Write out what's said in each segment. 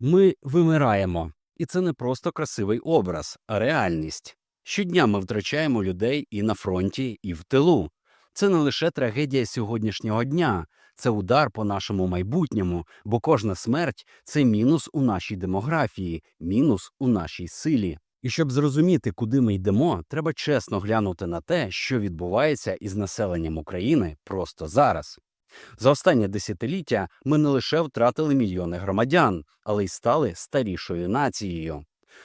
Ми вимираємо, і це не просто красивий образ, а реальність. Щодня ми втрачаємо людей і на фронті, і в тилу. Це не лише трагедія сьогоднішнього дня, це удар по нашому майбутньому, бо кожна смерть це мінус у нашій демографії, мінус у нашій силі. І щоб зрозуміти, куди ми йдемо, треба чесно глянути на те, що відбувається із населенням України просто зараз. За останнє десятиліття ми не лише втратили мільйони громадян, але й стали старішою нацією.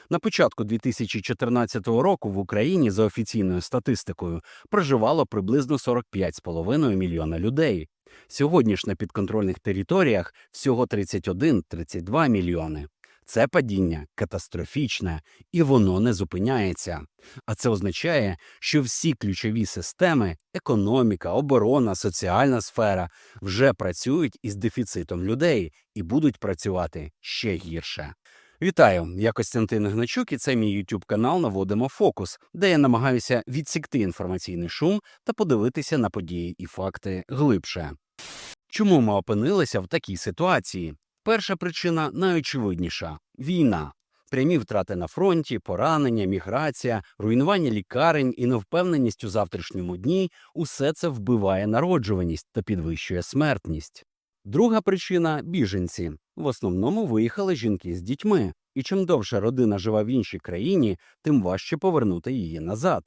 На початку 2014 року в Україні за офіційною статистикою проживало приблизно 45,5 мільйона людей. Сьогодні ж на підконтрольних територіях всього 31-32 мільйони. Це падіння катастрофічне, і воно не зупиняється. А це означає, що всі ключові системи економіка, оборона, соціальна сфера вже працюють із дефіцитом людей і будуть працювати ще гірше. Вітаю, я Костянтин Гначук, і це мій YouTube канал Наводимо фокус, де я намагаюся відсікти інформаційний шум та подивитися на події і факти глибше. Чому ми опинилися в такій ситуації? Перша причина найочевидніша війна. Прямі втрати на фронті, поранення, міграція, руйнування лікарень і невпевненість у завтрашньому дні усе це вбиває народжуваність та підвищує смертність. Друга причина біженці. В основному виїхали жінки з дітьми, і чим довше родина жива в іншій країні, тим важче повернути її назад.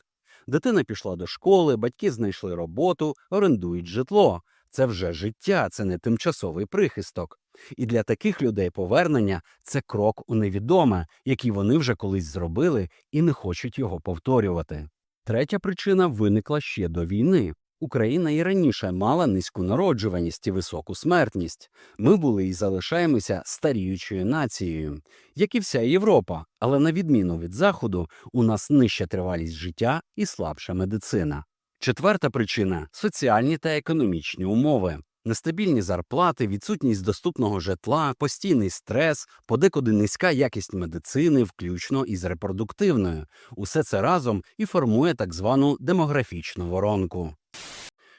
Дитина пішла до школи, батьки знайшли роботу, орендують житло. Це вже життя, це не тимчасовий прихисток. І для таких людей повернення це крок у невідоме, який вони вже колись зробили і не хочуть його повторювати. Третя причина виникла ще до війни. Україна і раніше мала низьку народжуваність і високу смертність. Ми були і залишаємося старіючою нацією, як і вся Європа, але на відміну від заходу, у нас нижча тривалість життя і слабша медицина. Четверта причина соціальні та економічні умови. Нестабільні зарплати, відсутність доступного житла, постійний стрес, подекуди низька якість медицини, включно із репродуктивною. Усе це разом і формує так звану демографічну воронку.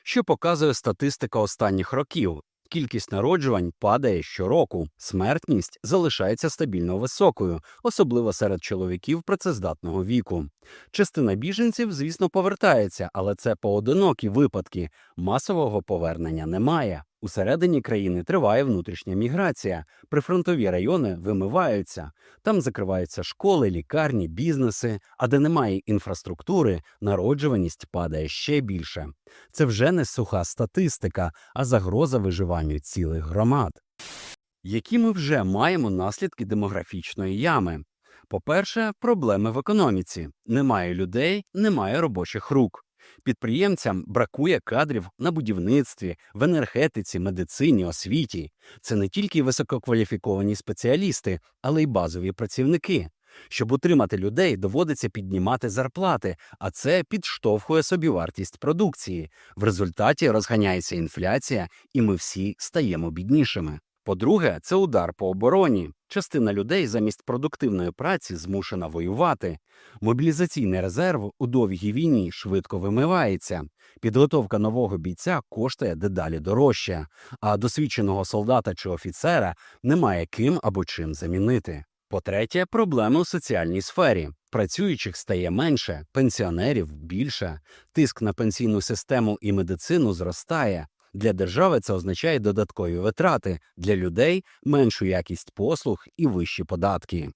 Що показує статистика останніх років? Кількість народжувань падає щороку, смертність залишається стабільно високою, особливо серед чоловіків працездатного віку. Частина біженців, звісно, повертається, але це поодинокі випадки. Масового повернення немає. Усередині країни триває внутрішня міграція, прифронтові райони вимиваються, там закриваються школи, лікарні, бізнеси, а де немає інфраструктури, народжуваність падає ще більше. Це вже не суха статистика, а загроза виживанню цілих громад. Які ми вже маємо наслідки демографічної ями? По-перше, проблеми в економіці. Немає людей, немає робочих рук. Підприємцям бракує кадрів на будівництві, в енергетиці, медицині, освіті. Це не тільки висококваліфіковані спеціалісти, але й базові працівники. Щоб утримати людей, доводиться піднімати зарплати, а це підштовхує собівартість продукції. В результаті розганяється інфляція, і ми всі стаємо біднішими. По-друге, це удар по обороні. Частина людей замість продуктивної праці змушена воювати. Мобілізаційний резерв у довгій війні швидко вимивається. Підготовка нового бійця коштує дедалі дорожче, а досвідченого солдата чи офіцера немає ким або чим замінити. По-третє, проблеми у соціальній сфері. Працюючих стає менше, пенсіонерів більше, тиск на пенсійну систему і медицину зростає. Для держави це означає додаткові витрати, для людей меншу якість послуг і вищі податки.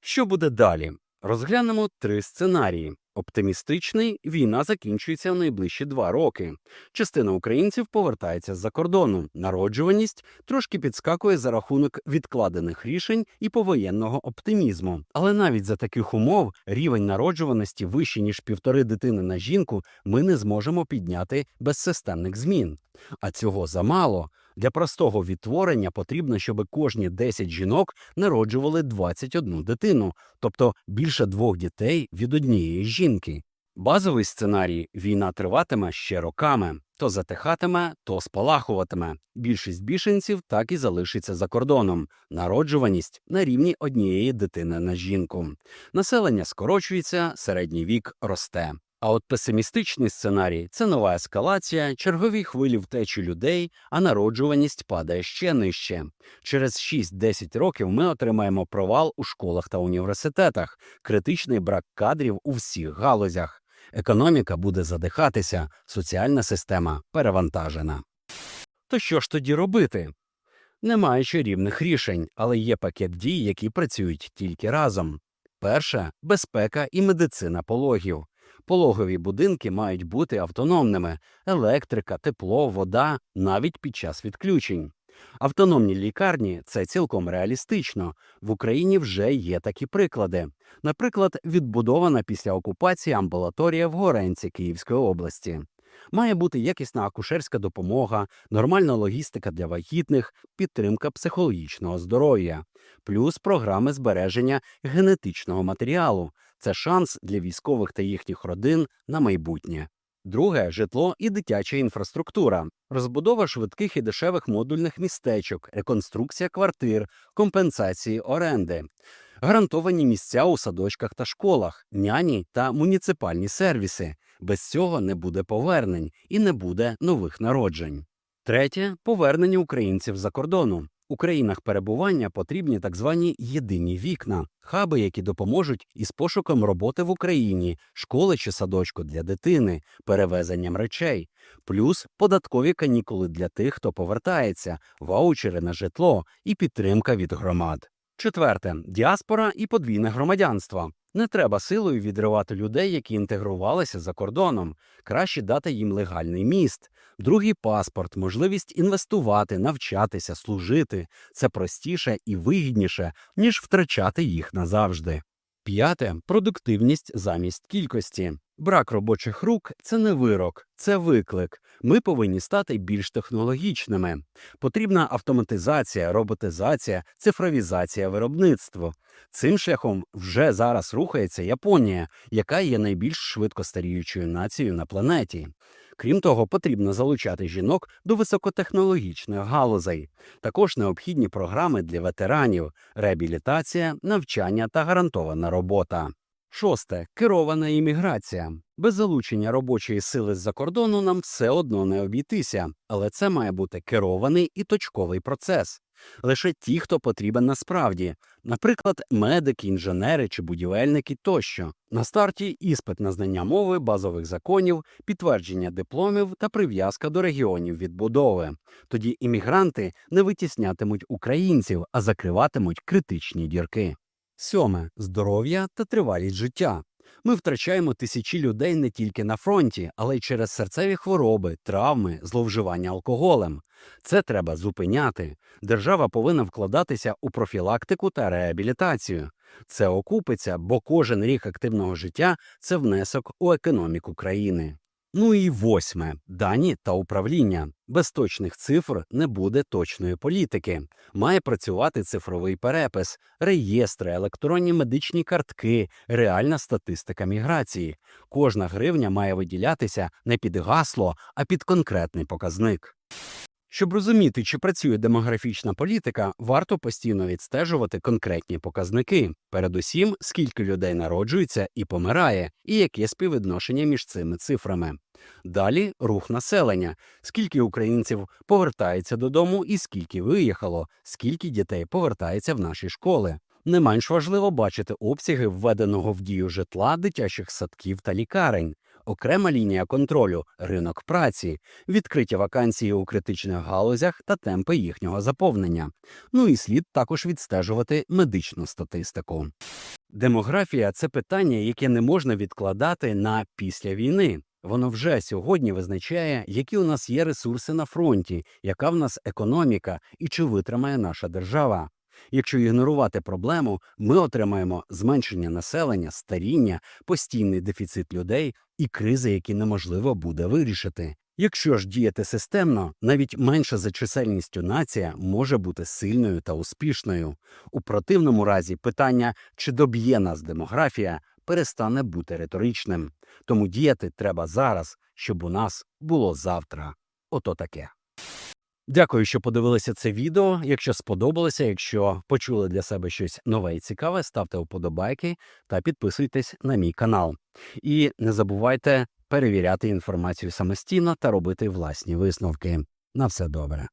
Що буде далі? Розглянемо три сценарії. Оптимістичний війна закінчується в найближчі два роки. Частина українців повертається з-за кордону. Народжуваність трошки підскакує за рахунок відкладених рішень і повоєнного оптимізму. Але навіть за таких умов рівень народжуваності вищий ніж півтори дитини на жінку ми не зможемо підняти без системних змін. А цього замало. Для простого відтворення потрібно, щоб кожні 10 жінок народжували 21 дитину, тобто більше двох дітей від однієї жінки. Базовий сценарій війна триватиме ще роками, то затихатиме, то спалахуватиме. Більшість біженців так і залишиться за кордоном. Народжуваність на рівні однієї дитини на жінку. Населення скорочується, середній вік росте. А от песимістичний сценарій це нова ескалація, чергові хвилі втечі людей, а народжуваність падає ще нижче. Через 6-10 років ми отримаємо провал у школах та університетах, критичний брак кадрів у всіх галузях. Економіка буде задихатися, соціальна система перевантажена. То що ж тоді робити? Немає чарівних рішень, але є пакет дій, які працюють тільки разом. Перше безпека і медицина пологів. Пологові будинки мають бути автономними: електрика, тепло, вода навіть під час відключень. Автономні лікарні це цілком реалістично. В Україні вже є такі приклади. Наприклад, відбудована після окупації амбулаторія в Горенці Київської області. Має бути якісна акушерська допомога, нормальна логістика для вагітних, підтримка психологічного здоров'я, плюс програми збереження генетичного матеріалу. Це шанс для військових та їхніх родин на майбутнє. Друге житло і дитяча інфраструктура, розбудова швидких і дешевих модульних містечок, реконструкція квартир, компенсації оренди, гарантовані місця у садочках та школах, няні та муніципальні сервіси. Без цього не буде повернень і не буде нових народжень. Третє повернення українців за кордону. У країнах перебування потрібні так звані єдині вікна, хаби, які допоможуть із пошуком роботи в Україні, школи чи садочку для дитини, перевезенням речей, плюс податкові канікули для тих, хто повертається, ваучери на житло і підтримка від громад. Четверте діаспора і подвійне громадянство. Не треба силою відривати людей, які інтегрувалися за кордоном. Краще дати їм легальний міст, другий паспорт, можливість інвестувати, навчатися, служити. Це простіше і вигідніше, ніж втрачати їх назавжди. П'яте продуктивність замість кількості. Брак робочих рук це не вирок, це виклик. Ми повинні стати більш технологічними. Потрібна автоматизація, роботизація, цифровізація виробництва. Цим шляхом вже зараз рухається Японія, яка є найбільш швидко старіючою нацією на планеті. Крім того, потрібно залучати жінок до високотехнологічних галузей. Також необхідні програми для ветеранів, реабілітація, навчання та гарантована робота. Шосте керована імміграція. Без залучення робочої сили з-за кордону нам все одно не обійтися, але це має бути керований і точковий процес. Лише ті, хто потрібен насправді, наприклад, медики, інженери чи будівельники тощо. На старті іспит на знання мови, базових законів, підтвердження дипломів та прив'язка до регіонів відбудови. Тоді іммігранти не витіснятимуть українців, а закриватимуть критичні дірки. Сьоме здоров'я та тривалість життя. Ми втрачаємо тисячі людей не тільки на фронті, але й через серцеві хвороби, травми, зловживання алкоголем. Це треба зупиняти. Держава повинна вкладатися у профілактику та реабілітацію. Це окупиться, бо кожен рік активного життя це внесок у економіку країни. Ну і восьме дані та управління. Без точних цифр не буде точної політики. Має працювати цифровий перепис, реєстри, електронні медичні картки, реальна статистика міграції. Кожна гривня має виділятися не під гасло, а під конкретний показник. Щоб розуміти, чи працює демографічна політика, варто постійно відстежувати конкретні показники. Передусім, скільки людей народжується і помирає, і яке співвідношення між цими цифрами. Далі рух населення, скільки українців повертається додому і скільки виїхало, скільки дітей повертається в наші школи. Не менш важливо бачити обсяги введеного в дію житла, дитячих садків та лікарень. Окрема лінія контролю ринок праці, відкриті вакансії у критичних галузях та темпи їхнього заповнення. Ну і слід також відстежувати медичну статистику. Демографія це питання, яке не можна відкладати на після війни. Воно вже сьогодні визначає, які у нас є ресурси на фронті, яка в нас економіка і чи витримає наша держава. Якщо ігнорувати проблему, ми отримаємо зменшення населення, старіння, постійний дефіцит людей і кризи, які неможливо буде вирішити. Якщо ж діяти системно, навіть менша за чисельністю нація може бути сильною та успішною. У противному разі питання, чи доб'є нас демографія, перестане бути риторичним. Тому діяти треба зараз, щоб у нас було завтра. Ото таке. Дякую, що подивилися це відео. Якщо сподобалося, якщо почули для себе щось нове і цікаве, ставте вподобайки та підписуйтесь на мій канал. І не забувайте перевіряти інформацію самостійно та робити власні висновки. На все добре.